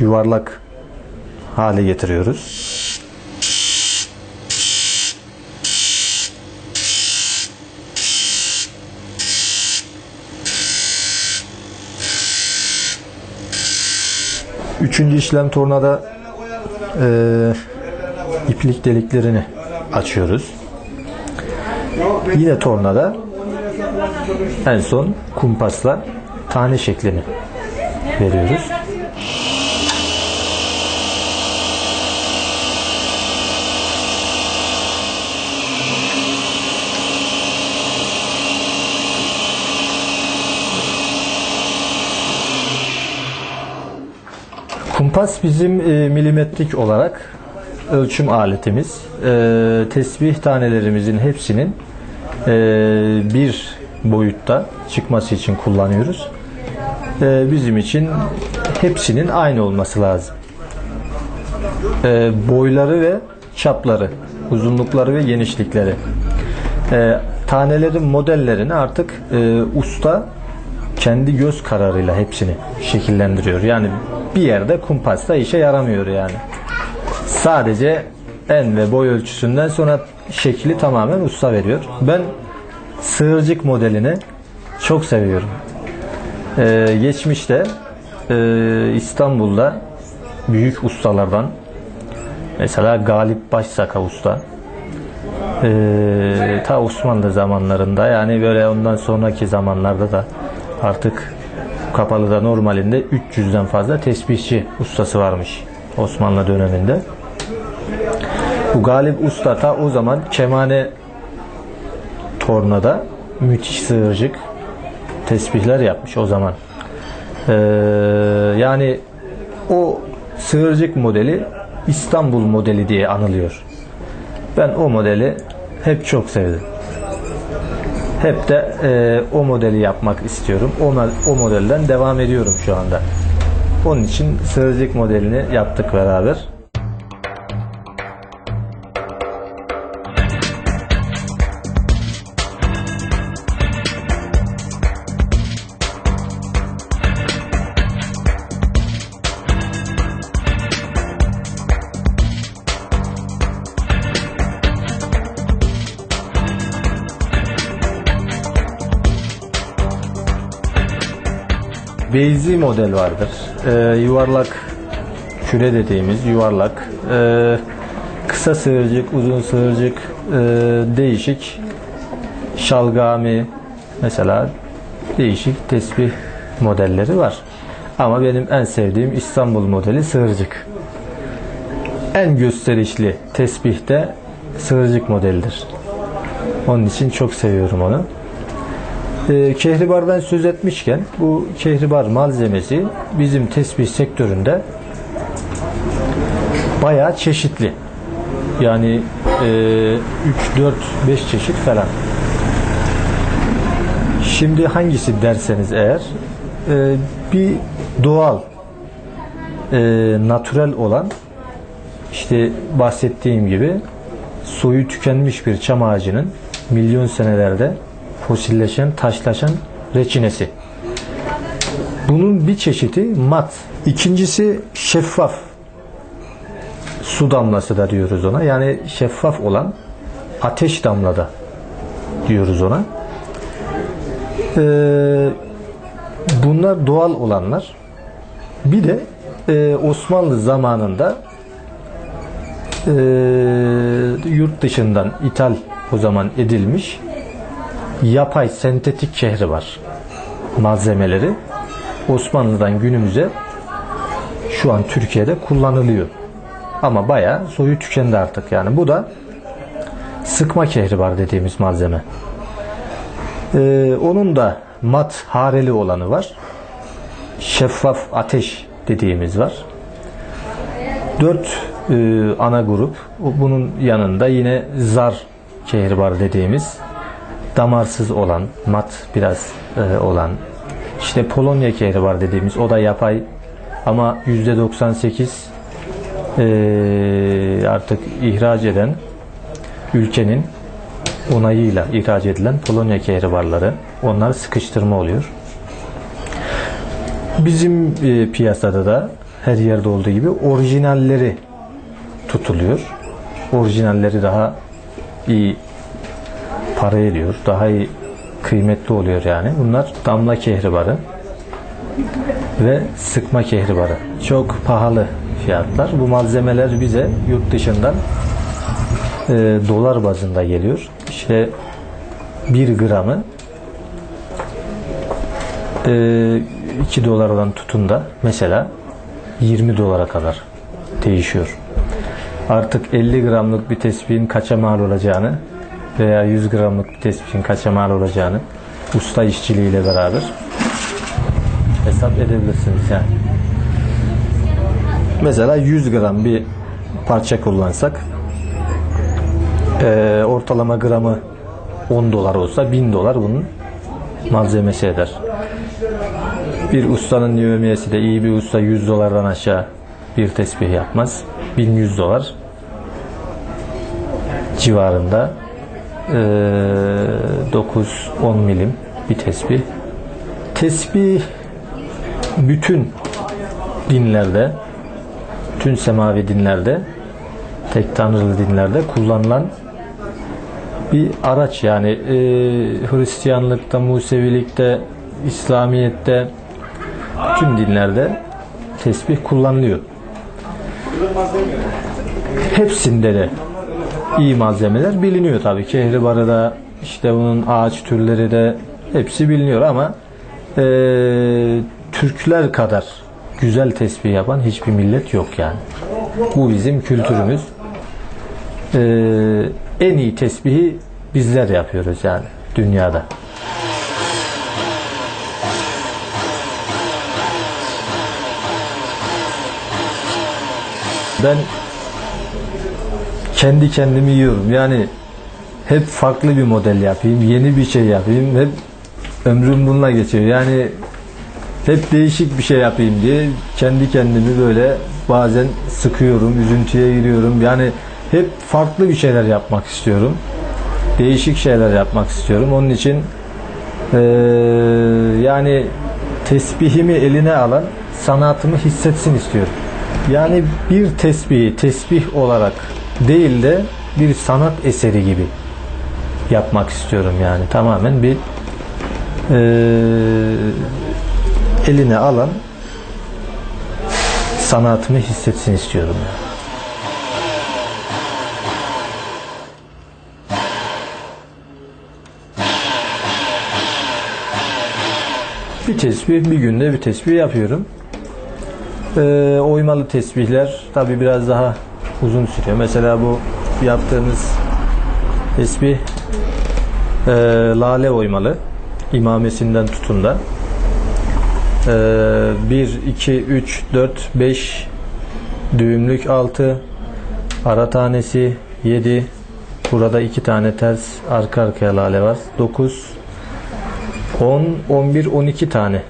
yuvarlak hale getiriyoruz. Üçüncü işlem tornada e, iplik deliklerini açıyoruz. Yine tornada en son kumpasla tane şeklini veriyoruz. Kumpas bizim e, milimetrik olarak ölçüm aletimiz. E, tesbih tanelerimizin hepsinin e, bir boyutta çıkması için kullanıyoruz. E, bizim için hepsinin aynı olması lazım. E, boyları ve çapları, uzunlukları ve genişlikleri. E, tanelerin modellerini artık e, usta kendi göz kararıyla hepsini şekillendiriyor. Yani bir yerde kumpasla işe yaramıyor yani. Sadece en ve boy ölçüsünden sonra şekli tamamen usta veriyor. Ben sığırcık modelini çok seviyorum. Ee, geçmişte e, İstanbul'da büyük ustalardan mesela Galip Başsaka usta ee, ta Osmanlı zamanlarında yani böyle ondan sonraki zamanlarda da artık Kapalı'da normalinde 300'den fazla tesbihçi ustası varmış Osmanlı döneminde. Bu Galip Usta ta o zaman kemane tornada müthiş sığırcık tesbihler yapmış o zaman. Ee, yani o sığırcık modeli İstanbul modeli diye anılıyor. Ben o modeli hep çok sevdim. Hep de e, o modeli yapmak istiyorum. O, o modelden devam ediyorum şu anda. Onun için sığırcık modelini yaptık beraber. Beyzi model vardır. Ee, yuvarlak küre dediğimiz yuvarlak ee, kısa sığırcık, uzun sığırcık ee, değişik şalgami mesela değişik tesbih modelleri var. Ama benim en sevdiğim İstanbul modeli sığırcık. En gösterişli tesbih de sığırcık modelidir. Onun için çok seviyorum onu. E, kehribardan söz etmişken bu kehribar malzemesi bizim tesbih sektöründe bayağı çeşitli. Yani e, 3, 4, 5 çeşit falan. Şimdi hangisi derseniz eğer e, bir doğal e, natürel olan işte bahsettiğim gibi soyu tükenmiş bir çam ağacının milyon senelerde fosilleşen, taşlaşan reçinesi. Bunun bir çeşidi mat. İkincisi şeffaf. Su damlası da diyoruz ona. Yani şeffaf olan ateş damlada diyoruz ona. Ee, bunlar doğal olanlar. Bir de e, Osmanlı zamanında e, yurt dışından ithal o zaman edilmiş yapay sentetik şehri var. Malzemeleri Osmanlı'dan günümüze şu an Türkiye'de kullanılıyor. Ama bayağı soyu tükendi artık yani. Bu da sıkma kehri var dediğimiz malzeme. Ee, onun da mat hareli olanı var. Şeffaf ateş dediğimiz var. Dört e, ana grup. Bunun yanında yine zar kehribar dediğimiz damarsız olan, mat biraz e, olan, işte Polonya kehri var dediğimiz, o da yapay ama yüzde 98 e, artık ihraç eden ülkenin onayıyla ihraç edilen Polonya kehribarları. Onlar sıkıştırma oluyor. Bizim e, piyasada da her yerde olduğu gibi orijinalleri tutuluyor. Orijinalleri daha iyi para ediyor. Daha iyi kıymetli oluyor yani. Bunlar damla kehribarı ve sıkma kehribarı. Çok pahalı fiyatlar. Bu malzemeler bize yurt dışından e, dolar bazında geliyor. İşte 1 gramı e, 2 dolardan tutun da mesela 20 dolara kadar değişiyor. Artık 50 gramlık bir tespihin kaça mal olacağını veya 100 gramlık bir tespihin kaça mal olacağını usta işçiliğiyle beraber hesap edebilirsiniz yani. Mesela 100 gram bir parça kullansak eee, ortalama gramı 10 dolar olsa 1000 dolar bunun malzemesi eder. Bir ustanın yövmiyesi de iyi bir usta 100 dolardan aşağı bir tesbih yapmaz. 1100 dolar civarında 9-10 milim bir tesbih. Tesbih bütün dinlerde, bütün semavi dinlerde, tek tanrılı dinlerde kullanılan bir araç yani e, Hristiyanlıkta, Musevilikte, İslamiyet'te bütün dinlerde tesbih kullanılıyor. Hepsinde de iyi malzemeler biliniyor tabii. Kehribarı da işte bunun ağaç türleri de hepsi biliniyor ama e, Türkler kadar güzel tesbih yapan hiçbir millet yok yani. Bu bizim kültürümüz. E, en iyi tesbihi bizler yapıyoruz yani dünyada. Ben kendi kendimi yiyorum. Yani hep farklı bir model yapayım, yeni bir şey yapayım. Hep ömrüm bununla geçiyor. Yani hep değişik bir şey yapayım diye kendi kendimi böyle bazen sıkıyorum, üzüntüye giriyorum. Yani hep farklı bir şeyler yapmak istiyorum. Değişik şeyler yapmak istiyorum. Onun için eee, yani tesbihimi eline alan sanatımı hissetsin istiyorum. Yani bir tesbihi tesbih olarak değil de bir sanat eseri gibi yapmak istiyorum yani tamamen bir eee, eline alan sanatımı hissetsin istiyorum. Yani. Bir tesbih bir günde bir tesbih yapıyorum. Ee, oymalı tesbihler tabi biraz daha uzun sürüyor. Mesela bu yaptığımız tesbih e, lale oymalı. İmamesinden tutun da. 1, 2, 3, 4, 5 düğümlük 6 ara tanesi 7 burada 2 tane ters arka arkaya lale var 9 10, 11, 12 tane